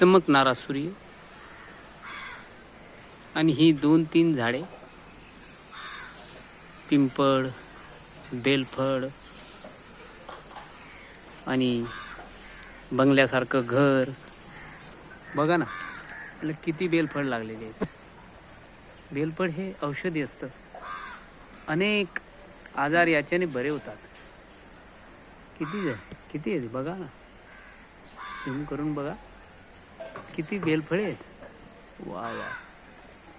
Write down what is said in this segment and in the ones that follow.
चमकणारा सूर्य. आणि ही दोन तीन झाडे. पिंपळ बेलफळ आणि बंगल्यासारखं घर. बघा ना आपलं किती बेलफळ लागलेले आहेत बेलफळ हे औषधी असतं. अनेक आजार याच्याने बरे होतात. किती आहे किती आहे बघा ना. झूम करून बघा. किती बेलफळे आहेत? वा वा.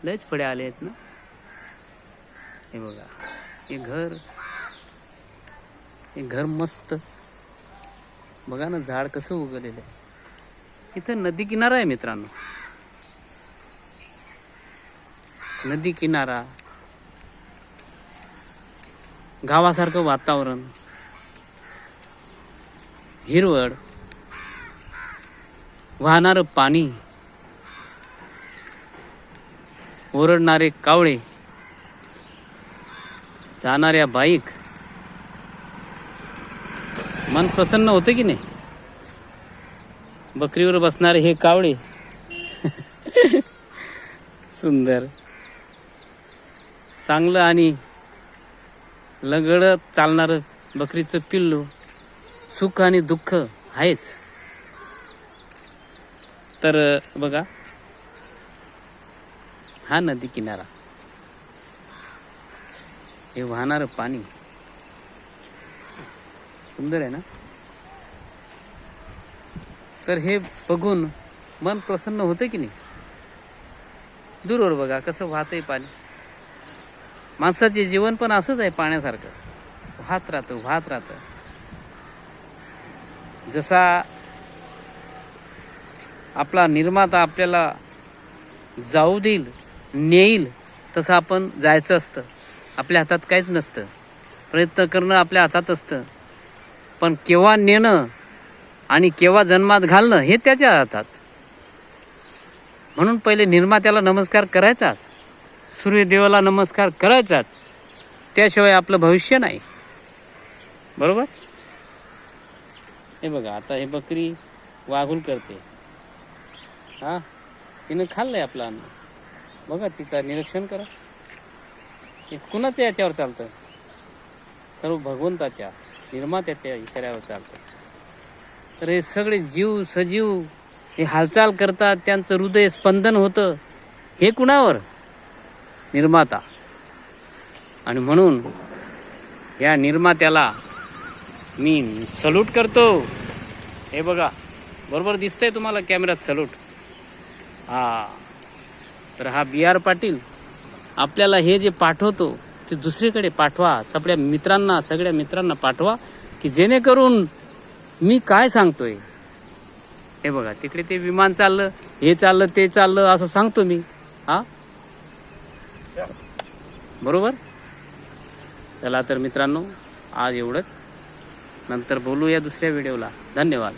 लयच फळे आले आहेत ना? हे बघा. हे घर. हे घर मस्त. बघा ना झाड कसं उगवलेलं आहे. इथं नदी किनारा आहे मित्रांनो. नदी किनारा. गावासारखं वातावरण. हिरवळ. वाहणारं पाणी. ओरडणारे कावळे. जाणाऱ्या बाईक. मन प्रसन्न होतं की नाही? बकरीवर बसणारे हे कावळे. सुंदर. चांगलं आणि लगडत चालणारं बकरीचं पिल्लू सुख आणि दुःख आहेच. तर बघा. हा नदी किनारा. हे वाहणारं पाणी. सुंदर आहे ना? तर हे बघून मन प्रसन्न होते की नाही? दूरवर बघा कसं वाहतंय पाणी. माणसाचे जीवन पण असंच आहे पाण्यासारखं. वाहत राहतं वाहत राहतं. जसा आपला निर्माता आपल्याला जाऊ देईल नेईल तसं आपण जायचं असतं. आपल्या हातात काहीच नसतं. प्रयत्न करणं आपल्या हातात असतं. पण केव्हा नेणं आणि केव्हा जन्मात घालणं हे त्याच्या हातात. म्हणून पहिले निर्मात्याला नमस्कार करायचाच. सूर्यदेवाला नमस्कार करायचाच. त्याशिवाय आपलं भविष्य नाही. बरोबर? हे बघा आता हे बकरी वाघूल करते. हा? तिनं खाल्लंय आपलं अन्न. बघा तिचं निरीक्षण करा. हे कुणाच्या याच्यावर चालतं? सर्व भगवंताच्या निर्मात्याच्या इशाऱ्यावर चालतं. तर हे सगळे जीव सजीव हे हालचाल करतात त्यांचं हृदय स्पंदन होतं. हे कुणावर? निर्माता. आणि म्हणून या निर्मात्याला मी सल्यूट करतो. हे बघा बरोबर दिसतंय तुम्हाला कॅमेऱ्यात सल्यूट? हा. तर हा बी आर पाटील आपल्याला हे जे पाठवतो ते दुसरीकडे पाठवा. सगळ्या मित्रांना सगळ्या मित्रांना पाठवा की जेणेकरून मी काय सांगतोय? हे बघा तिकडे ते विमान चाललं हे चाललं ते चाललं असं सांगतो मी. हा? बरोबर? चला तर मित्रांनो आज एवढंच. नंतर बोलूया दुसऱ्या व्हिडिओला. धन्यवाद.